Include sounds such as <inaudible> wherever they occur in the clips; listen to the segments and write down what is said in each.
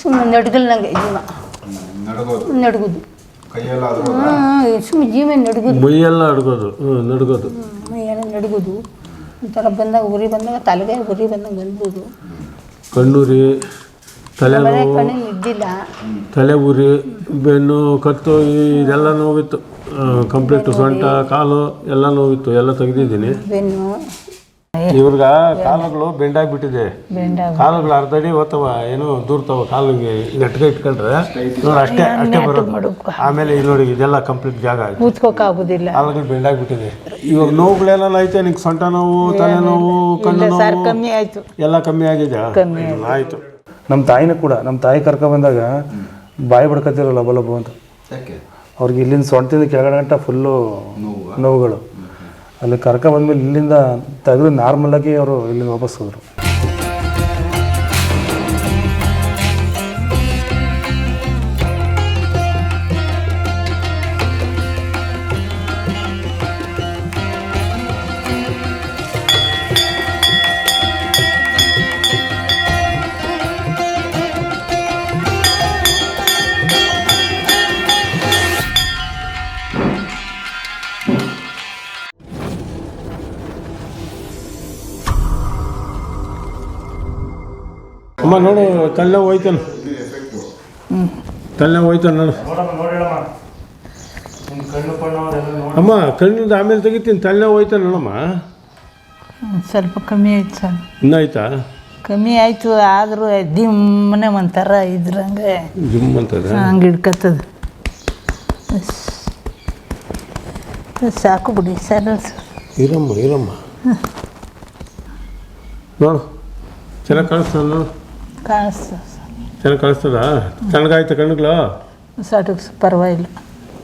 ಸುಮ್ಮನೆ ನಡ್ಗಲ್ನಂಗೆ ಜೀವ. ನಡ್ಗೋದು. ಸುಮ್ಮನೆ ಜೀವ ನಡ್ಗುದು. ಮೈಯೆಲ್ಲ ಅಡ್ಗೋದು ನಡ್ಗೋದು. ಮೈಯೆಲ್ಲ ನಡ್ಗುದು. ಒಂಥರ ಬಂದಾಗ ಉರಿ ಬಂದಾಗ ತಲೆಗೆ ಉರಿ ಬಂದಾಗ ಬಂದ್ಬೋದು ಕಣ್ಣುರಿ ತಲೆ ಇದ್ದಿಲ್ಲ. ತಲೆ ಉರಿ ಬೆನ್ನು ಕತ್ತು ಇದೆಲ್ಲ ನೋವಿತ್ತು. ಕಂಪ್ಲೀಟ್ ಸೊಂಟ ಕಾಲು ಎಲ್ಲ ನೋವಿತ್ತು ಎಲ್ಲ ತೆಗೆದಿದ್ದೀನಿ. ಬೆನ್ನು. ಇವ್ರಿಗೆ ಕಾಲುಗಳು ಬೆಂಡಾಗ್ಬಿಟ್ಟಿದೆ. ಬಿಟ್ಟಿದೆ ಕಾಲುಗಳು ಅರ್ಧ ಅಡಿ ಏನು ಏನೋ ದೂರ್ತಾವ ಕಾಲಿಗೆ ನೆಟ್ಗೆ ಇಟ್ಕೊಂಡ್ರೆ. ನೋಡಿ ಅಷ್ಟೇ ಅಷ್ಟೇ ಬರೋದು. ಆಮೇಲೆ ಇಲ್ಲಿ ನೋಡಿ ಇದೆಲ್ಲ ಕಂಪ್ಲೀಟ್ ಜಾಗ ಆಯ್ತು. ಕಾಲುಗಳು ಕಾಲುಗಳು ಬೆಂಡಾಗ್ಬಿಟ್ಟಿದೆ. ಇವಾಗ ನೋವುಗಳೆಲ್ಲ ಐತೆ ನಿಂಗೆ ಸೊಂಟ ನೋವು ತಲೆ ನೋವು ಕಣ್ಣು ಸರ್ ನೋವು. ಕಮ್ಮಿ ಆಯ್ತು. ಎಲ್ಲ ಕಮ್ಮಿ ಆಗಿದೆ. ಕಮ್ಮಿ ಆಯ್ತು. ನಮ್ಮ ತಾಯಿನೂ ಕೂಡ ನಮ್ಮ ತಾಯಿ ಕರ್ಕೊ ಬಂದಾಗ ಬಾಯಿ ಬಡ್ಕತ್ತಿರಲ್ಲ ಲಬ ಲಬ ಅಂತ ಅವ್ರಿಗೆ ಇಲ್ಲಿಂದ ಸೊಂಟದಿಂದ ಕೆಳಗಡೆ ಗಂಟ ಫುಲ್ಲು ನೋವುಗಳು. ಅಲ್ಲಿ ಕರ್ಕೊ ಬಂದ್ಮೇಲೆ ಇಲ್ಲಿಂದ ತೆಗೆದು ನಾರ್ಮಲಾಗಿ ಅವರು ಇಲ್ಲಿಂದ ವಾಪಸ್ ಹೋದರು. ಅಮ್ಮ ನೋಡು ತಲೆ ಹೋಯ್ತಾನ. ತಲೆ ಹೋಯ್ತಾನ ನೋಡು. ಅಮ್ಮ ಕಣ್ಣಿಂದ ಆಮೇಲೆ ತೆಗಿತೀನಿ ತಲೆ ಹೋಯ್ತಾನ ನೋಡಮ್ಮ. ಸ್ವಲ್ಪ ಕಮ್ಮಿ ಆಯ್ತು ಸರ್. ಇನ್ನಾಯ್ತಾ ಕಮ್ಮಿ ಆಯಿತು ಆದರೂ ದಿಮ್ಮನೆ ಒಂಥರ ಇದ್ರಂಗೆ ಜಿಮ್ ಅಂತದ? ಹಂಗೆ ಹಿಡ್ಕತ್ತದ. ಸಾಕು ಬಿಡಿ ಸರ್. ಇರಮ್ಮ ಇರಮ್ಮ. ನೋಡು ಚೆನ್ನಾಗಿ ಕಾಣಿಸ್ತದ ನೋಡು. ಕಾಣಿಸ್ತದೆ ಚೆನ್ನಾಗಿ ಕಾಣಿಸ್ತದ? ತಣ್ಣಗಾಯ್ತು ಕಣ್ಣುಗಳು? ಸಾಟು ಪರವಾಗಿಲ್ಲ.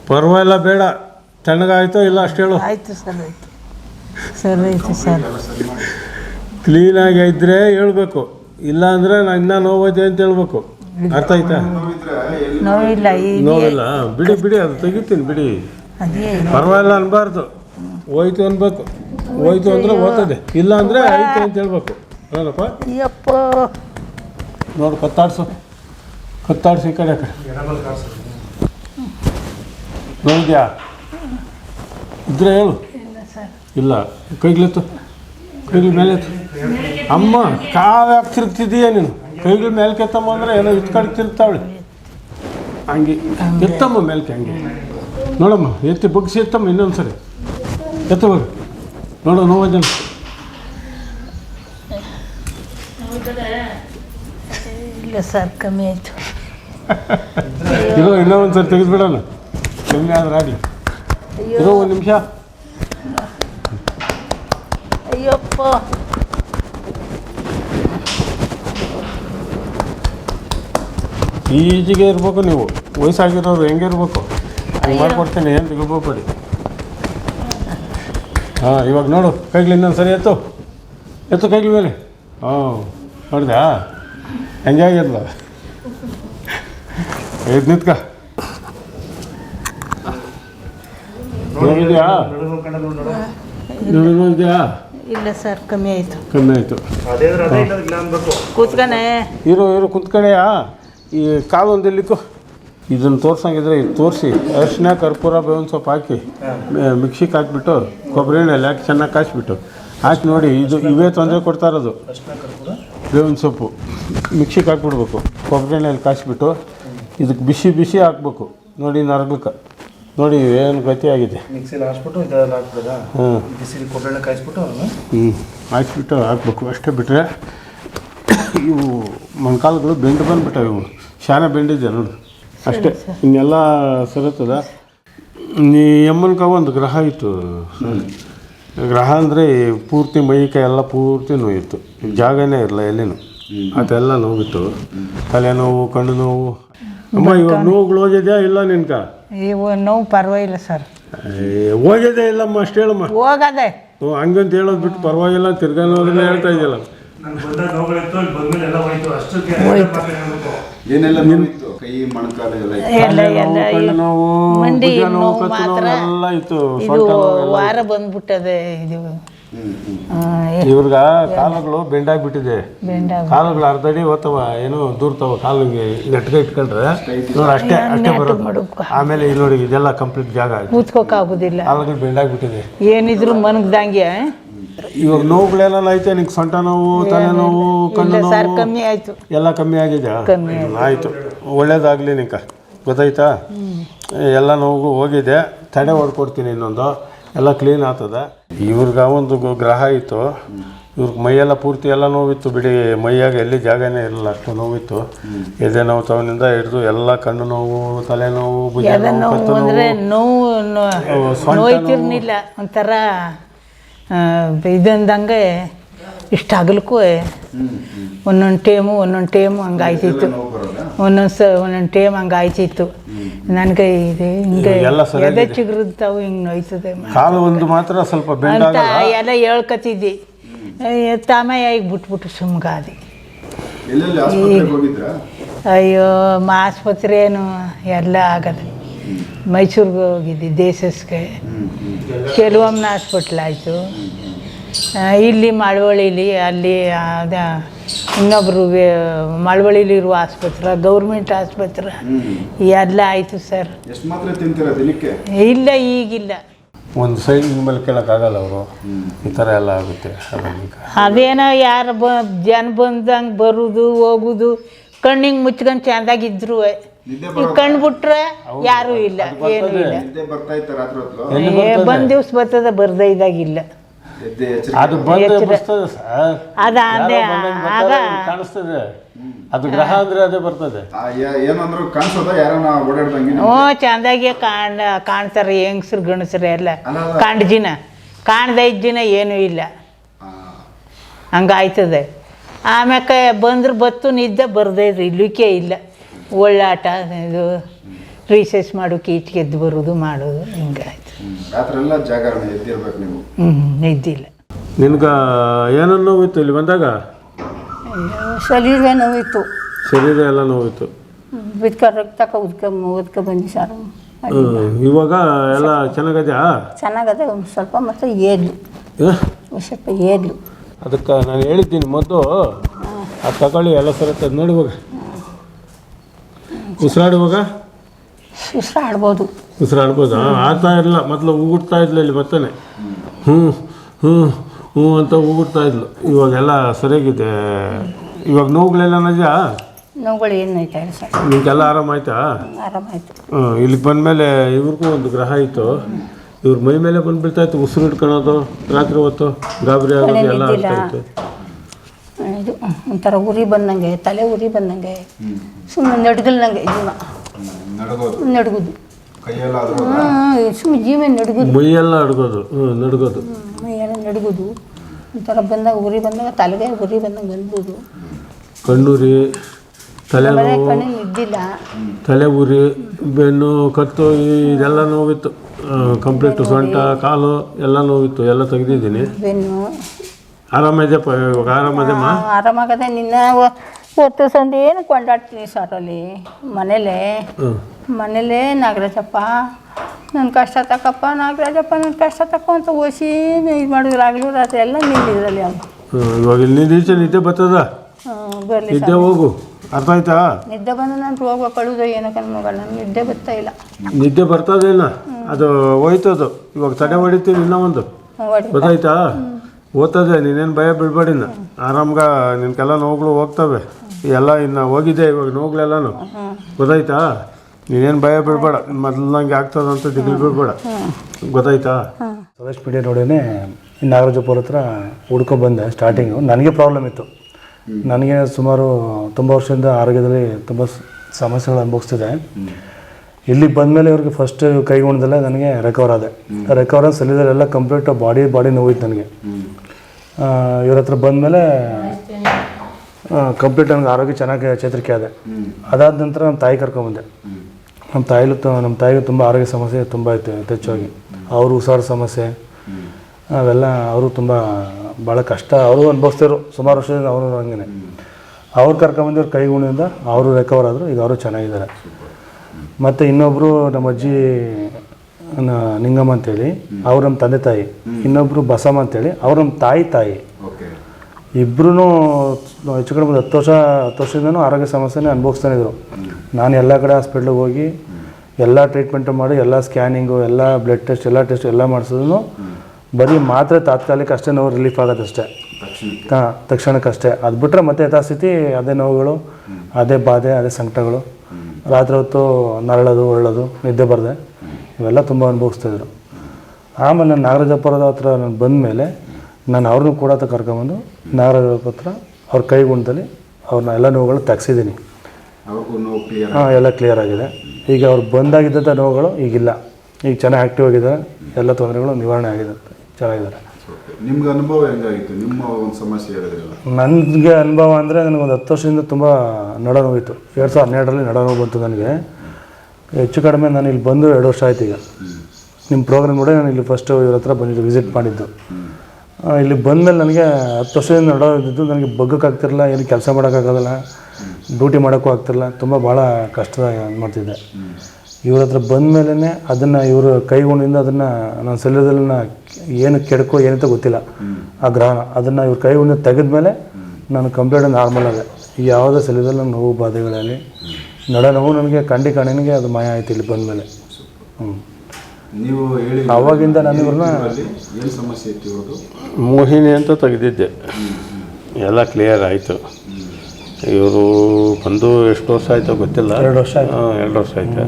ಪರವಾಗಿಲ್ಲ ಬೇಡ. ತಣ್ಣಗಾಯ್ತೋ ಇಲ್ಲ ಅಷ್ಟು ಹೇಳು. ಆಯಿತು ಸರ್ ಆಯಿತು. ಸರ್ ಆಯಿತು ಸರ್. ಕ್ಲೀನಾಗಿ ಇದ್ದರೆ ಹೇಳ್ಬೇಕು. ಇಲ್ಲ ಅಂದರೆ ನಾನು ಇನ್ನೂ ನೋವೈತೆ ಅಂತ ಹೇಳ್ಬೇಕು. ಅರ್ಥ ಆಯ್ತಾ? ನೋವಿಲ್ಲ ಈ ನೋವಿಲ್ಲ. ಬಿಡಿ ಬಿಡಿ ಅದು ತೆಗಿತೀನಿ ಬಿಡಿ. ಅದೇ ಪರವಾಗಿಲ್ಲ ಅನ್ಬಾರ್ದು. ಹೋಯ್ತು ಅನ್ಬೇಕು. ಹೋಯ್ತು ಅಂದ್ರೆ ಓದ್ತದೆ ಇಲ್ಲ ಅಂದರೆ ಆಯ್ತು ಅಂತ ಹೇಳ್ಬೇಕು. ಅಲ್ಲಪ್ಪ? ಅಯ್ಯಪ್ಪ. ನೋಡು, ಕತ್ತಾಡ್ಸು. ಕತ್ತಾಡ್ಸು ಈ ಕಡೆ ನೋಡಿದ್ಯಾ? ಇದ್ರೆ ಹೇಳು. ಇಲ್ಲ, ಕೈಗ್ಲಿತ್ತು. ಕೈಗ್ಲಿ ಮೇಲೆ ಎತ್ತು ಅಮ್ಮ ಕಾಲು ಯಾಕೆ ತಿರುಗ್ತಿದೀಯ ನೀನು. ಕೈಗ್ಲಿ ಮೇಲೆ ಕೆತ್ತಮ್ಮ ಅಂದ್ರೆ ಏನೋ ಇತ್ತು ಕಡೆ ತಿರುಗ್ತಾವಳೆ ಹಂಗೆ, ಎತ್ತಮ್ಮ ಮೇಲ್ಕೆ ಹಂಗೆ. ನೋಡಮ್ಮ, ಎತ್ತಿ ಬಗ್ಸಿ ಎತ್ತಮ್ಮ ಇನ್ನೊಂದು ಸರಿ ಎತ್ತವಾಗ ನೋಡು, ನೋವು ಇಲ್ಲ ಸರ್ ಕಮ್ಮಿ ಆಯಿತು. <laughs> ಇರೋ ಇನ್ನೂ ಒಂದು ಸರಿ ತೆಗೆದುಬಿಡೋಣ. ಕಮ್ಮಿ ಆದ್ರೆ ಆಗಲಿ. ಇರೋ ಒಂದು ನಿಮಿಷ. ಅಯ್ಯಪ್ಪ. ಈಜಿಗೆ ಇರಬೇಕು ನೀವು. ವಯಸ್ಸಾಗಿರೋರು ಹೆಂಗೆ ಇರಬೇಕು? ಹಂಗೆ ಮಾಡ್ಕೊಡ್ತೀನಿ ಏನು ತೆಗಿಬೇಡಿ ಹಾಂ ಇವಾಗ ನೋಡು ಕೈಗ್ಲಿ ಇನ್ನೊಂದು ಸರಿ ಎತ್ತು. ಎತ್ತು ಕೈಗ್ಲಿ ಮೇಲೆ. ಹಾಂ ನೋಡಿದಾ ಹೆಂಗಾಗಿರ್ಲ ಎದ್ದು ನಿಂತ್ಕ. ನೋಡಿದ್ಯಾ? ನೋಡು ನೋಡಿದ್ಯಾ? ಇಲ್ಲ ಸರ್ ಕಮ್ಮಿ ಆಯಿತು. ಕಮ್ಮಿ ಆಯಿತು. ಕೂತ್ಕಣೆ. ಇರು ಇರು ಕುಂತ್ಕಡೆಯಾ ಈ ಕಾಲು ಒಂದು ಎಲ್ಲಿಕ್ಕೋ ಇದನ್ನು ತೋರ್ಸಂಗಿದ್ರೆ ಇದು ತೋರಿಸಿ. ಅರಿಶಿನ ಕರ್ಪೂರ ಬೇವಿನ ಸೊಪ್ಪು ಹಾಕಿ ಮಿಕ್ಸಿ ಮಿಕ್ಸಿಗೆ ಹಾಕ್ಬಿಟ್ಟು ಕೊಬ್ಬರಿ ಎಣ್ಣೆಲ್ಲಿ ಹಾಕಿ ಚೆನ್ನಾಗಿ ಕಾಯಿಸ್ಬಿಟ್ಟು. ಹಾಕಿ ನೋಡಿ ಇದು ಇವೇ ತೊಂದರೆ ಕೊಡ್ತಾ ಇರೋದು. ಬೇವಿನ ಸೊಪ್ಪು ಮಿಕ್ಸಿಗೆ ಹಾಕ್ಬಿಡ್ಬೇಕು. ಕೊಬ್ಬರಿ ಎಣ್ಣೆಲಿ ಕಾಯಿಸ್ಬಿಟ್ಟು ಇದಕ್ಕೆ ಬಿಸಿ ಬಿಸಿ ಹಾಕ್ಬೇಕು. ನೋಡಿ ನರಗಕ್ಕೆ ನೋಡಿ ಏನು ಗತಿ ಆಗಿದೆ. ಮಿಕ್ಸಿಲಿ ಹಾಕ್ಬಿಟ್ಟು ಇದೆಲ್ಲ ಬಿಸಿಲಿ ಕೊಬ್ಬರಿ ಕಾಯಿಸ್ಬಿಟ್ಟು ಹ್ಞೂ ಹಾಕ್ಬಿಟ್ಟು ಹಾಕ್ಬೇಕು. ಅಷ್ಟೇ ಬಿಟ್ಟರೆ ಇವು ಮೊಣಕಾಲುಗಳು ಬೆಂಡು ಬಂದುಬಿಟ್ಟವೆ ಇವು. ಶಾನೆ ಬೆಂಡಿದೆ ನೋಡು. ಅಷ್ಟೇ. ಇನ್ನೆಲ್ಲ ಸರತದ. ನೀ ಎಮ್ಮನ್ಕ ಒಂದು ಗ್ರಹ ಇತ್ತು. ಗ್ರಹ ಅಂದರೆ ಪೂರ್ತಿ ಮೈ ಕೈ ಎಲ್ಲ ಪೂರ್ತಿ ನೋಯಿತ್ತು. ಜಾಗನೇ ಇರಲ್ಲ ಎಲ್ಲಿನೂ. ಅದೆಲ್ಲ ನೋವಿತ್ತು. ತಲೆನೋವು ಕಣ್ಣು ನೋವು. ಅಮ್ಮ ಇವಾಗ ನೋವುಗಳು ಹೋಗಿದೆಯಾ ಇಲ್ಲ ನಿನ್ಕ ಇವು ನೋವು ಪರವಾಗಿಲ್ಲ ಸರ್. ಏ, ಇಲ್ಲಮ್ಮ ಅಷ್ಟು ಹೇಳಮ್ಮ. ಹೋಗದೆ. ಹಂಗಂತ ಹೇಳೋದು ಬಿಟ್ಟು ಪರವಾಗಿಲ್ಲ ತಿರ್ಗಾ ನೋಡೋದನ್ನ ಹೇಳ್ತಾ ಇದೆಯಲ್ಲ ಏನೆಲ್ಲ ನೋವಿತ್ತು? ಕೈ ಮೊಣಕಾಲು ಎಲ್ಲ. ಎಲ್ಲ ಎಲ್ಲ ಕಣ್ಣು ನೋವು ಮಂಡಿ ಭುಜ ನೋವು ನೋವು ಕತ್ತು ನೋವು ಮಾತ್ರ ಎಲ್ಲ ಇತ್ತು. ಇದು ಸೊಂಟ ನೋವು ಎಲ್ಲ ವಾರ ಬಂದ್ಬಿಟ್ಟದೆ ಇದು. ಇವ್ರಿಗ ಕಾಲುಗಳು ಬೆಂಡಾಗ್ಬಿಟ್ಟಿದೆ. ಬಿಟ್ಟಿದೆ ಕಾಲುಗಳು ಅರ್ಧ ಅಡಿ ಓದ್ತವ ಏನೋ ದೂರ್ತವ ಕಾಲಿಗೆ ನೆಟ್ಗೆ ಇಟ್ಕೊಂಡ್ರೆ. ನೋಡಿ ಅಷ್ಟೇ ಅಷ್ಟೇ ಬರೋದು. ಆಮೇಲೆ ಇಲ್ಲಿ ನೋಡಿ ಇದೆಲ್ಲ ಕಂಪ್ಲೀಟ್ ಜಾಗ ಆಯ್ತು. ಕಾಲುಗಳು ಕಾಲುಗಳು ಬೆಂಡಾಗ್ಬಿಟ್ಟಿದೆ. ಏನಿದ್ರು ಮನಗ್ದಂಗೆ ಇವಾಗ ನೋವುಗಳೆಲ್ಲ ಐತೆ ನಿಂಗೆ ಸೊಂಟ ನೋವು ತಲೆನೋವು ಕಣ್ಣು ಇಲ್ಲ ಸರ್ ನೋವು. ಕಮ್ಮಿ ಆಯ್ತು. ಎಲ್ಲ ಕಮ್ಮಿ ಆಗಿದೆ. ಆಯಿತು. ಒಳ್ಳೇದಾಗಲಿ ನಿಂಕ ಗೊತ್ತಾಯ್ತಾ? ಎಲ್ಲ ನೋವು ಹೋಗಿದೆ. ತಡೆ ಹೊಡ್ಕೊಡ್ತೀನಿ ಇನ್ನೊಂದು. ಎಲ್ಲ ಕ್ಲೀನ್ ಆಗ್ತದ. ಇವ್ರಿಗೆ ಒಂದು ಗು- ಗ್ರಹ ಇತ್ತು. ಇವ್ರಿಗೆ ಮೈಯೆಲ್ಲ ಪೂರ್ತಿ ಎಲ್ಲ ನೋವಿತ್ತು ಬಿಡಿ. ಮೈಯಾಗ ಎಲ್ಲಿ ಜಾಗನೇ ಇರಲಿಲ್ಲ ಅಷ್ಟು ನೋವಿತ್ತು. ಎದೆ ನೋವು ತವನಿಂದ ಹಿಡಿದು ಎಲ್ಲ ಕಣ್ಣು ನೋವು ತಲೆನೋವು ಭುಜ ನೋವು ಕತ್ತು ಒಂಥರ ಇದಂದಂಗೆ ಇಷ್ಟ ಅಗಲಕ್ಕೂ ಒಂದೊಂದು ಟೇಮು ಒಂದೊಂದು ಟೇಮು ಹಂಗಾಯ್ತಿತ್ತು ಆಯ್ತಿತ್ತು. ಒಂದೊಂದು ಸ ಒಂದೊಂದು ಟೇಮ್ ಹಂಗಾಯ್ತಿತ್ತು ನನಗೆ ಇದು ಹಿಂಗೆ. ಎದೆ ಚಿಗುರುತ್ತಾವು ಹಿಂಗೆ ನೋಯ್ತದೆ ಕಾಲು ಒಂದು ಮಾತ್ರ ಸ್ವಲ್ಪ ಅಂತ ಎಲ್ಲ ಹೇಳ್ಕತಿದ್ದಿ ತಾಮಯ್ಯ ಈಗ ಬಿಟ್ಬಿಟ್ಟು ಸುಮ್ಗಾದಿ. ಎಲ್ಲೆಲ್ಲಿ ಆಸ್ಪತ್ರೆಗೆ ಹೋಗಿದ್ರಾ? ಅಯ್ಯೋ ಆಸ್ಪತ್ರೆ ಏನು ಎಲ್ಲ ಆಗದೆ. ಮೈಸೂರಿಗೆ ಹೋಗಿದ್ದಿ ದೇಶಸ್ಗೆ ಕೆಲವೊಮ್ಮೆ ಹಾಸ್ಪಿಟ್ಲ್ ಆಯಿತು. ಇಲ್ಲಿ ಮಳವಳ್ಳಿಲಿ ಅಲ್ಲಿ ಅದ ಇನ್ನೊಬ್ಬರು ಮಳವಳ್ಳಿಲಿರುವ ಆಸ್ಪತ್ರೆ ಗೌರ್ಮೆಂಟ್ ಆಸ್ಪತ್ರೆ. ಎಲ್ಲ ಆಯಿತು ಸರ್. ಎಷ್ಟು ಮಾತ್ರ ತಿಂತೀರಾ ದಿನಕ್ಕೆ? ಇಲ್ಲ ಈಗಿಲ್ಲ. ಒಂದು ಸೈಡ್ ಮೇಲೆ ಕೇಳೋಕ್ಕಾಗಲ್ಲ ಅವರು. ಈ ಥರ ಎಲ್ಲ ಆಗುತ್ತೆ. ಅದೇನೋ ಯಾರು ಬ ಜನ ಬಂದಂಗೆ ಬರುದು ಹೋಗುದು ಕಣ್ಣಿಗೆ ಮುಚ್ಕೊಂಡು ಚೆಂದಾಗಿದ್ರು. ಕಣ್ಣು ಬಿಟ್ರೆ ಯಾರೂ ಇಲ್ಲ ಏನೂ ಇಲ್ಲ. ಬಂದ್ ದಿವ್ಸ ಬರ್ತದೆ ಬರ್ದೇ ಇದಾಗಿಲ್ಲ ಅದು ಬಂದು ಬರ್ತದೆ ಸರ್ ಅದ ಅದೇ ಬರ್ತಾರೆ, ಕಾಣಿಸ್ತದೆ. ಅದು ಗ್ರಹ ಅಂದ್ರೆ ಅದೇ ಬರ್ತದೆ. ಏನಂದ್ರು ಕಾಣಿಸೋದ? ಯಾರನ್ನ ಓಡಾಡ್ದಂಗೆ ಹ್ಞೂ ಚಂದಾಗೆ ಕಾಣ ಕಾಣ್ತಾರೆ ಹೆಂಗಸ್ರು ಗಣಸ್ರು ಎಲ್ಲ. ಅಲ್ಲ, ಜಿನ ಕಾಂಡ ಜಿನ ಕಾಣ್ದ ಇದ್ದ ದಿನ ಏನೂ ಇಲ್ಲ. ಹಂಗಾಯ್ತದೆ. ಆಮ್ಯಾಕೆ ಬಂದ್ರೆ ಬತ್ತು ನಿದ್ದೆ ಬರ್ದೇ ಇದ್ರಿ ಇಲ್ಲಿಕೆ ಇಲ್ಲ. ಒಳ್ಳಾಟ ಇದು ರೀಸೆಸ್ ಮಾಡೋಕೆ ಈಚೆಗೆದ್ದು ಬರೋದು ಮಾಡೋದು ಹಿಂಗಾಯ್ತು. ರಾತ್ರಿ ಎಲ್ಲ ಜಾಗರಣೆ ಎದ್ದಿರ್ಬೇಕು ನೀವು. ಹ್ಞೂ ನಿದ್ದಿಲ್ಲ ನಿನ್ಗೆ ಏನೋ ನೋವಿತ್ತು ಇಲ್ಲಿ ಬಂದಾಗ? ಶರೀರ ನೋವಿತ್ತು. ಶರೀರ ಎಲ್ಲ ನೋವಿತ್ತು. ಬಿದ್ಕ ರಕ್ತ ಉದ್ಕ ಉದ್ಕ ಬಂದು ಸರ್. ಇವಾಗ ಎಲ್ಲ ಚೆನ್ನಾಗದ್ಯಾ? ಚೆನ್ನಾಗದೆ ಒಂದು ಸ್ವಲ್ಪ ಮತ್ತೆ ಏದ್ಲು? ಒಂದ್ ಸ್ವಲ್ಪ ಏದ್ಲು. ಅದಕ್ಕೆ ನಾನು ಹೇಳಿದ್ದೀನಿ ಮೊದಲು ಅದು ತಗೊಳ್ಳಿ ಎಲ್ಲ ಸರತ್ತೆ ಅದು ನೋಡಿ ಇವಾಗ. ಉಸಿರಾಡುವಾಗ ಉಸಿರಾಡ್ಬೋದು. ಉಸಿರಾಡ್ಬೋದು. ಆಡ್ತಾ ಇರಲಿಲ್ಲ ಮೊದಲು ಉಗುಡ್ತಾ ಇದ್ಲು ಇಲ್ಲಿ ಮತ್ತೆ ಹ್ಞೂ ಹ್ಞೂ ಹ್ಞೂ ಅಂತ ಉಗುಡ್ತಾ ಇದ್ಲು. ಇವಾಗೆಲ್ಲ ಸರಿಯಾಗಿದೆ. ಇವಾಗ ನೋವುಗಳೆಲ್ಲ ನಜಾ ನೋವುಗಳು ಏನೈತೆ ಸರ್. ನಿಮ್ಗೆಲ್ಲ ಆರಾಮಾಯ್ತಾ ಆರಾಮಾಯ್ತು ಹ್ಮ್, ಇಲ್ಲಿಗೆ ಬಂದಮೇಲೆ ಇವ್ರಿಗೂ ಒಂದು ಗ್ರಹ ಇತ್ತು. ಇವ್ರ ಮೈ ಮೇಲೆ ಬಂದ್ಬಿಡ್ತಾ ಇತ್ತು ಉಸಿರು ಇಟ್ಕೊಳೋದು ರಾತ್ರಿ ಹೊತ್ತು ಗಾಬರಿ ಆಗೋದು ಎಲ್ಲ ಆಗ್ತಾ ಇತ್ತು. ಇದು ಒಂಥರ ಉರಿ ಬಂದಂಗೆ ತಲೆ ಉರಿ ಬಂದಂಗೆ. ಸುಮ್ಮನೆ ನಡ್ಗಲ್ನಂಗೆ ಜೀವ ನಡ್ಗೋದು. ಸುಮ್ಮನೆ ಜೀವ ನಡ್ಗುದು. ಮೈಯೆಲ್ಲ ಅಡ್ಗೋದು ಹ್ಞೂ ನಡ್ಗೋದು. ಮೈಯೆಲ್ಲ ನಡ್ಗುದು. ಒಂಥರ ಬಂದಾಗ ಉರಿ ಬಂದಾಗ ತಲೆಗೆ ಉರಿ ಬಂದಾಗ ಬಂದ್ಬೋದು ಕಣ್ಣುರಿ ತಲೆ ತಲೆನೋವು ಕಣ್ಣಿಗೆ ನಿದ್ದಿಲ್ಲ ತಲೆ ಉರಿ ಬೆನ್ನು ಕತ್ತು ಇದೆಲ್ಲ ನೋವಿತ್ತು. ಕಂಪ್ಲೀಟ್ ಸೊಂಟ ಕಾಲು ಎಲ್ಲ ನೋವಿತ್ತು ಎಲ್ಲ ತೆಗೆದಿದ್ದೀನಿ. ಬೆನ್ನು. ಆರಾಮಿದೆಪ್ಪ ಇವಾಗ ಆರಾಮದೆಮ್ಮ ಆ, ಆರಾಮಾಗದೆ ನಿನ್ನ ಹೊತ್ತು ಸಂದು ಏನು ಕೊಂಡಾಡ್ತೀನಿ ಸರ್ ಅಲ್ಲಿ ಮನೇಲೆ. ಹ್ಞೂ ಮನೇಲೇ ನಾಗರಾಜಪ್ಪ. ನನ್ನ ಕಷ್ಟ ತಕ್ಕಪ್ಪ ನಾಗರಾಜಪ್ಪ ನನ್ನ ಕಷ್ಟ ತಕ್ಕೋ ಅಂತ ಓಸಿ ಇದು ಮಾಡಿದ್ರು ಆಗಲೂ ರಾತ್ರಿ ಎಲ್ಲ ನಿಲ್ಲಿದ್ರಲ್ಲಿ ಅವನು ಇವಾಗ ಇಲ್ಲಿ ನಿದ್ದೆ ನಿದ್ದೆ ಬರ್ತದ? ಬರಲಿ ನಿದ್ದೆ ಹೋಗು. ಅರ್ಥ ಆಯ್ತಾ? ನಿದ್ದೆ ಬಂದು ನಾನು ರೋಗ ಕಳುದು ಏನಕ್ಕೆ ಮಗಳ? ನನಗೆ ನಿದ್ದೆ ಬರ್ತಾ ಇಲ್ಲ. ನಿದ್ದೆ ಬರ್ತದೇನ ಅದು ಹೋಯ್ತದು. ಇವಾಗ ತಡೆ ಹೊಡಿತೀನಿ ಇನ್ನೂ ಒಂದು. ಗೊತ್ತಾಯ್ತಾ? ಓದ್ತದೆ ನೀನೇನು ಭಯ ಬಿಡ್ಬೇಡಿನ ಆರಾಮ್ಗ ನಿನ್ಗೆಲ್ಲ ನೋವುಗಳು ಹೋಗ್ತವೆ. ಎಲ್ಲ ಇನ್ನು ಹೋಗಿದೆ ಇವಾಗ ನೋವುಗಳೆಲ್ಲನು. ಗೊತ್ತಾಯ್ತಾ? ನೀನೇನು ಭಯ ಬಿಡಬೇಡ ಮೊದಲಂಗೆ ಆಗ್ತದಂತ ದಿಗ್ಲಿ ಬಿಡ್ಬೇಡ ಗೊತ್ತಾಯ್ತಾ? ನೋಡೇನೆ ಮೀಡಿಯಾ ನೋಡೇ ನಾಗರಾಜಪುರ ಹತ್ರ ಹುಡ್ಕೊ ಬಂದೆ ಸ್ಟಾರ್ಟಿಂಗು ನನಗೆ ಪ್ರಾಬ್ಲಮ್ ಇತ್ತು. ನನಗೆ ಸುಮಾರು ತುಂಬ ವರ್ಷದಿಂದ ಆರೋಗ್ಯದಲ್ಲಿ ತುಂಬ ಸಮಸ್ಯೆಗಳು ಅನುಭವಿಸ್ತಿದೆ. ಇಲ್ಲಿಗೆ ಬಂದಮೇಲೆ ಇವ್ರಿಗೆ ಫಸ್ಟ್ ಕೈಗೊಂಡದಲ್ಲೇ ನನಗೆ ರೆಕವರ್ ಆದೆ. ರೆಕವರೆನ್ಸ್ ಎಲ್ಲ ಕಂಪ್ಲೀಟ್ ಬಾಡಿ ಬಾಡಿ ನೋವಿತ್ತು ನನಗೆ. ಇವ್ರ ಹತ್ರ ಬಂದಮೇಲೆ ಕಂಪ್ಲೀಟ್ ನನಗೆ ಆರೋಗ್ಯ ಚೆನ್ನಾಗಿ ಚೇತರಿಕೆ ಆದೆ. ಅದಾದ ನಂತರ ನಮ್ಮ ತಾಯಿ ಕರ್ಕೊಂಬಂದೆ. ನಮ್ಮ ತಾಯಿಲು ನಮ್ಮ ತಾಯಿಗೆ ತುಂಬ ಆರೋಗ್ಯ ಸಮಸ್ಯೆ ತುಂಬ ಇತ್ತು ಯಥೇಚ್ಛವಾಗಿ ಅವರು ಉಸಾರು ಸಮಸ್ಯೆ. ಅವೆಲ್ಲ ಅವರು ತುಂಬ ಭಾಳ ಕಷ್ಟ. ಅವರು ಅನುಭವಿಸ್ತಿದ್ರು ಸುಮಾರು ವರ್ಷದಿಂದ ಅವರು ಹಂಗೆ ಅವ್ರು ಕರ್ಕೊಂಬಂದಿರೋ ಕೈಗುಣದಿಂದ ಅವರು ರಿಕವರ್ ಆದರು, ಈಗ ಅವರು ಚೆನ್ನಾಗಿದ್ದಾರೆ. ಮತ್ತು ಇನ್ನೊಬ್ಬರು ನಮ್ಮ ಅಜ್ಜಿ ನಿಂಗಮ್ಮ ಅಂತೇಳಿ, ಅವ್ರು ನಮ್ಮ ತಂದೆ ತಾಯಿ. ಇನ್ನೊಬ್ಬರು ಬಸಮ್ಮ ಅಂತೇಳಿ, ಅವ್ರು ನಮ್ಮ ತಾಯಿ ತಾಯಿ. ಇಬ್ಬರೂ ಹೆಚ್ಚು ಕಡಿಮೆ ಒಂದು ಹತ್ತು ವರ್ಷ ಹತ್ತು ವರ್ಷದಿಂದನೂ ಆರೋಗ್ಯ ಸಮಸ್ಯೆನೇ ಅನುಭವಿಸ್ತಾನೆ ಇದ್ರು. ನಾನು ಎಲ್ಲ ಕಡೆ ಹಾಸ್ಪಿಟ್ಲಿಗೆ ಹೋಗಿ ಎಲ್ಲ ಟ್ರೀಟ್ಮೆಂಟು ಮಾಡಿ ಎಲ್ಲ ಸ್ಕ್ಯಾನಿಂಗು ಎಲ್ಲ ಬ್ಲಡ್ ಟೆಸ್ಟ್ ಎಲ್ಲ ಟೆಸ್ಟ್ ಎಲ್ಲ ಮಾಡಿಸಿದ್ರು ಬರೀ ಮಾತ್ರ ತಾತ್ಕಾಲಿಕ ಅಷ್ಟೇ ನೋವು ರಿಲೀಫ್ ಆಗೋದಷ್ಟೇ ತಕ್ಷಣಕ್ಕೆ. ಹಾಂ ತಕ್ಷಣಕ್ಕಷ್ಟೇ ಅದು ಬಿಟ್ಟರೆ ಮತ್ತೆ ಯಥಾಸ್ಥಿತಿ ಅದೇ ನೋವುಗಳು ಅದೇ ಬಾಧೆ ಅದೇ ಸಂಕಟಗಳು. ರಾತ್ರಿ ಹೊತ್ತು ನರಳೋದು ಒಳ್ಳೋದು ನಿದ್ದೆ ಬರದೆ ಇವೆಲ್ಲ ತುಂಬ ಅನುಭವಿಸ್ತಾಯಿದ್ರು ಆಮೇಲೆ ನಾನು ನಾಗರಾಜಪುರದ ಹತ್ರ ನಾನು ಬಂದ ಮೇಲೆ ನಾನು ಅವ್ರನ್ನೂ ಕೂಡ ಕರ್ಕೊಂಬಂದು ನಾಗರಾಜಪ್ಪ ಹತ್ರ ಅವ್ರ ಕೈಗುಣದಲ್ಲಿ ಅವ್ರನ್ನ ಎಲ್ಲ ನೋವುಗಳು ತೆಗ್ಸಿದ್ದೀನಿ. ಹಾಂ ಎಲ್ಲ ಕ್ಲಿಯರ್ ಆಗಿದೆ. ಈಗ ಅವ್ರು ಬಂದಾಗಿದ್ದಂಥ ನೋವುಗಳು ಈಗಿಲ್ಲ. ಈಗ ಚೆನ್ನಾಗಿ ಆ್ಯಕ್ಟಿವ್ ಆಗಿದ್ದಾರೆ. ಎಲ್ಲ ತೊಂದರೆಗಳು ನಿವಾರಣೆ ಆಗಿದೆ ಚೆನ್ನಾಗಿದ್ದಾರೆ. ನಿಮ್ಗೆ ಅನುಭವ ಹೆಂಗಾಗಿತ್ತು? ನಿಮ್ಮ ಒಂದು ಸಮಸ್ಯೆ ಹೇಳಿದ್ರಲ್ಲ. ನನಗೆ ಅನುಭವ ಅಂದರೆ ಒಂದು ಹತ್ತು ವರ್ಷದಿಂದ ತುಂಬ ನಡ ನೋವಿತ್ತು ಎರಡು ಸಾವಿರದ ಹನ್ನೆರಡರಲ್ಲಿ ನಡ ನೋವು ಬಂತು ನನಗೆ. ಹೆಚ್ಚು ಕಡಿಮೆ ನಾನು ಇಲ್ಲಿ ಬಂದು ಎರಡು ವರ್ಷ ಆಯ್ತು ಈಗ. ನಿಮ್ಮ ಪ್ರೋಗ್ರಾಮ್ ಕೂಡ ನಾನು ಇಲ್ಲಿ ಫಸ್ಟು ಇವ್ರ ಹತ್ರ ಬಂದಿದ್ದು ವಿಸಿಟ್ ಮಾಡಿದ್ದು. ಇಲ್ಲಿ ಬಂದಮೇಲೆ ನನಗೆ ಹತ್ತು ವರ್ಷದಿಂದ ನಡೋದಿದ್ದು ನನಗೆ ಬಗ್ಗಕ್ಕಾಗ್ತಿರಲ್ಲ ಏನು ಕೆಲಸ ಮಾಡೋಕ್ಕಾಗೋದಿಲ್ಲ ಡ್ಯೂಟಿ ಮಾಡೋಕ್ಕೂ ಆಗ್ತಿರಲ್ಲ ತುಂಬ ಭಾಳ ಕಷ್ಟದ ಮಾಡ್ತಿದ್ದೆ. ಇವ್ರ ಹತ್ರ ಬಂದಮೇಲೆ ಅದನ್ನು ಇವರು ಕೈಗೊಂಡಿಂದ ಅದನ್ನು ನನ್ನ ಶರೀರದಲ್ಲಿನ ಏನು ಕೆಡಕೋ ಏನಂತ ಗೊತ್ತಿಲ್ಲ, ಆ ಗ್ರಹಣ. ಅದನ್ನು ಇವ್ರು ಕೈಗೊಂಡು ತೆಗೆದ್ಮೇಲೆ ನಾನು ಕಂಪ್ಲೀಟ್ ನಾರ್ಮಲ್ ಆದೆ. ಯಾವುದೇ ಸೆಲ್ಯದಲ್ಲಿ ನೋವು ಬಾಧೆಗಳಲ್ಲಿ ನಡೋ ನೋವು ನನಗೆ ಕಂಡಿ ಕಣ್ಣಿಗೆ ಅದು ಮಾಯ ಆಯ್ತು ಇಲ್ಲಿ ಬಂದಮೇಲೆ. ಹ್ಞೂ ನೀವು ಹೇಳಿ ಅವಾಗಿಂದ ನಾನು ಇವ್ರನ್ನ ಏನು ಸಮಸ್ಯೆ ಇತ್ತು ಇವ್ರದ್ದು ಮೋಹಿನಿ ಅಂತ ತೆಗೆದಿದ್ದೆ. ಎಲ್ಲ ಕ್ಲಿಯರ್ ಆಯಿತು. ಇವರು ಬಂದು ಎಷ್ಟು ವರ್ಷ ಆಯಿತು ಗೊತ್ತಿಲ್ಲ. ಎರಡು ವರ್ಷ ಎರಡು ವರ್ಷ ಆಯ್ತು.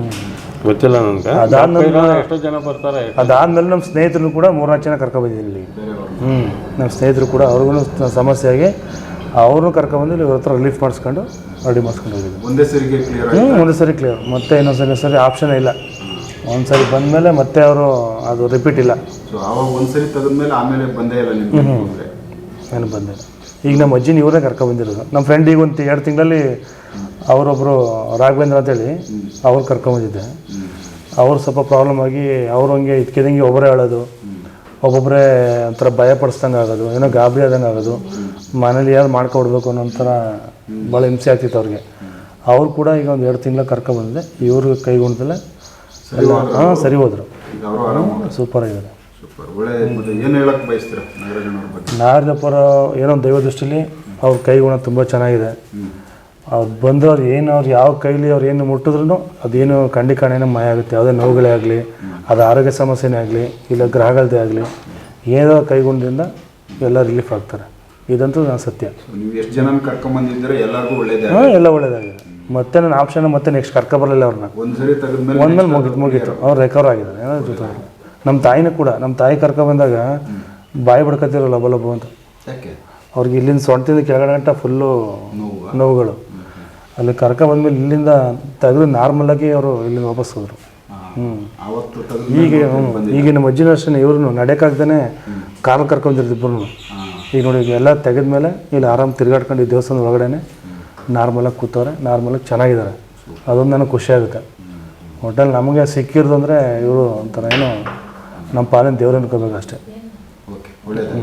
ಗೊತ್ತಿಲ್ಲ ನನಗೆ. ಅದಾದ್ಮೇಲೆ ಎಷ್ಟೋ ಜನ ಬರ್ತಾರೆ ಅದಾದಮೇಲೆ ನಮ್ಮ ಸ್ನೇಹಿತರು ಕೂಡ ಮೂರ್ನಾಲ್ಕು ಜನ ಕರ್ಕೊಬಂದಿದ್ದೀನಿ ಇಲ್ಲಿ. ಹ್ಞೂ ನಮ್ಮ ಸ್ನೇಹಿತರು ಕೂಡ ಅವ್ರಿಗೂ ಸಮಸ್ಯೆಯಾಗಿ ಆಗಿ ಅವ್ರನ್ನೂ ಕರ್ಕೊಬಂದು ಇಲ್ಲಿ ಇವ್ರ ಹತ್ರ ರಿಲೀಫ್ ಮಾಡಿಸ್ಕೊಂಡು ರೆಡಿ ಮಾಡಿಸ್ಕೊಂಡು ಹೋಗಿದ್ದೀನಿ ಒಂದೇ ಸರಿಗೆ ಕ್ಲಿಯರ್ ಹ್ಞೂ ಒಂದೇ ಸರಿ ಕ್ಲಿಯರ್ ಮತ್ತೆ ಇನ್ನೊಂದು ಸರಿ ಸರಿ ಆಪ್ಷನ್ ಇಲ್ಲ. ಒಂದು ಸರಿ ಬಂದಮೇಲೆ ಮತ್ತೆ ಅವರು ಅದು ರಿಪೀಟ್ ಇಲ್ಲ. ಸೊ ಅವಾಗ ಒಂದ್ಸರಿ ತೆಗೆದ್ಮೇಲೆ ಆಮೇಲೆ ಬಂದೇ ಇಲ್ಲ ನಿಮ್ಗೆ ತೊಂದ್ರೆ. ನಾನು ಬಂದೆ ಈಗ ನಮ್ಮ ಅಜ್ಜಿನ ಇವರೇ ಕರ್ಕೊಬಂದಿರೋದು ನಮ್ಮ ಫ್ರೆಂಡ್ ಈಗ ಒಂದು ಎರಡು ತಿಂಗಳಲ್ಲಿ ಅವರೊಬ್ಬರು ರಾಘವೇಂದ್ರ ಅಂತೇಳಿ ಅವ್ರು ಕರ್ಕೊಂಬಂದಿದ್ದೆ ಅವ್ರು ಸ್ವಲ್ಪ ಪ್ರಾಬ್ಲಮ್ ಆಗಿ ಅವ್ರು ಹಂಗೆ ಇದ್ಕಿದಂಗೆ ಒಬ್ಬರೇ ಹೇಳೋದು ಒಬ್ಬೊಬ್ಬರೇ ಒಂಥರ ಭಯ ಪಡಿಸ್ದಂಗೆ ಆಗೋದು ಏನೋ ಗಾಬರಿ ಆದಂಗೆ ಆಗೋದು. ಮನೇಲಿ ಯಾರು ಮಾಡ್ಕೊಡ್ಬೇಕು ಅನ್ನೋ ಒಂಥರ ಭಾಳ ಹಿಂಸೆ ಆಗ್ತಿತ್ತು ಅವ್ರಿಗೆ. ಅವ್ರು ಕೂಡ ಈಗ ಒಂದು ಎರಡು ತಿಂಗಳ ಕರ್ಕೊಂಬಂದಿದ್ದೆ ಇವ್ರಿಗೆ ಎಲ್ಲ ಹಾಂ ಸರಿ ಹೋದ್ರು. ಸೂಪರ್ ಆಗಿದೆ. ಏನು ಹೇಳಕ್ ಬಯಸ್ತೀರಾ ನಾಗರಾಜನವ್ರ ಬಗ್ಗೆ? ನಾರದಪ್ಪರ ಏನೋ ದೈವ ದೃಷ್ಟಿಲಿ ಅವ್ರ ಕೈಗುಣ ತುಂಬ ಚೆನ್ನಾಗಿದೆ. ಅವ್ರು ಬಂದವ್ರು ಏನು ಅವ್ರು ಯಾವ ಕೈಲಿ ಅವ್ರು ಏನು ಮುಟ್ಟಿದ್ರು ಅದೇನು ಕಂಡಿ ಕಾಣೇನೋ ಮಾಯ ಆಗುತ್ತೆ. ಯಾವುದೇ ನೋವುಗಳೇ ಆಗಲಿ ಅದು ಆರೋಗ್ಯ ಸಮಸ್ಯೆನೇ ಆಗಲಿ ಇಲ್ಲ ಗ್ರಹಗಳದ್ದೇ ಆಗಲಿ ಏನೋ ಕೈಗುಣದಿಂದ ಎಲ್ಲ ರಿಲೀಫ್ ಆಗ್ತಾರೆ. ಇದಂತೂ ನಾನು ಸತ್ಯ. ನೀವು ಎಷ್ಟು ಜನ ಕರ್ಕೊಂಡ್ಬಂದಿದ್ರೆ ಎಲ್ಲರಿಗೂ ಒಳ್ಳೆಯದೇ ಹಾಂ ಎಲ್ಲ ಒಳ್ಳೇದಾಗಿದೆ. ಮತ್ತೆ ನನ್ನ ಆಪ್ಷನ್ ಮತ್ತೆ ನೆಕ್ಸ್ಟ್ ಕರ್ಕೊಬರಲಿಲ್ಲ ಅವ್ರನ್ನ. ಒಂದ್ಸರಿ ತೆಗೆದ್ಮೇಲೆ ಒಂದ್ಮೇಲೆ ಮುಗಿತು ಮುಗೀತು. ಅವ್ರು ರೆಕವರ್ ಆಗಿದ್ದಾರೆ. ಏನೋ ಜೊತೆ. ನಮ್ಮ ತಾಯಿನೂ ಕೂಡ ನಮ್ಮ ತಾಯಿ ಕರ್ಕೊಬಂದಾಗ ಬಾಯಿ ಬಡ್ಕತ್ತಿರೋ ಲಬ ಲಬ ಅಂತ. ಯಾಕೆ? ಅವ್ರಿಗೆ ಇಲ್ಲಿಂದ ಸೊಂಟದಿಂದ ಕೆಳಗಡೆ ಗಂಟ ಫುಲ್ಲು ನೋವು ನೋವುಗಳು. ಅಲ್ಲಿ ಕರ್ಕ ಬಂದ್ಮೇಲೆ ಇಲ್ಲಿಂದ ತೆಗೆದು ನಾರ್ಮಲಾಗಿ ಅವರು ಇಲ್ಲಿಂದ ವಾಪಸ್ ಹೋದರು. ಹ್ಞೂ ಅವತ್ತು ಈಗ ಹ್ಮ್, ಹ್ಞೂ ಈಗ ನಮ್ಮ ಅಜ್ಜಿನ ಅಷ್ಟೇ ಇವ್ರು ನಡೆಯೋಕ್ಕಾಗ್ದೇ ಕಾರ್ ಕರ್ಕೊಂಡಿರ್ತಿಬ್ರು ಇಬ್ಬರು ಈಗ ನೋಡಿ ಈಗ ಎಲ್ಲ ತೆಗೆದ್ಮೇಲೆ ಇಲ್ಲಿ ಆರಾಮ್ ತಿರ್ಗಾಡ್ಕೊಂಡು ಈ ದೇವಸ್ಥಾನದ ಒಳಗಡೆ ನಾರ್ಮಲಾಗಿ ಕೂತವ್ರೆ ನಾರ್ಮಲಾಗಿ ಚೆನ್ನಾಗಿದ್ದಾರೆ ಅದೊಂದು ನನಗೆ ಖುಷಿ ಆಗುತ್ತೆ. ಒಟ್ಟಲ್ಲಿ ನಮಗೆ ಸಿಕ್ಕಿರೋದು ಅಂದರೆ ಇವರು ಒಂಥರ ಏನೋ ನಮ್ಮ ಪಾಲಿನ ದೇವ್ರು ಅನ್ಕೋಬೇಕು ಅಷ್ಟೇ. ಓಕೆ ಒಳ್ಳೇದಾಗಿ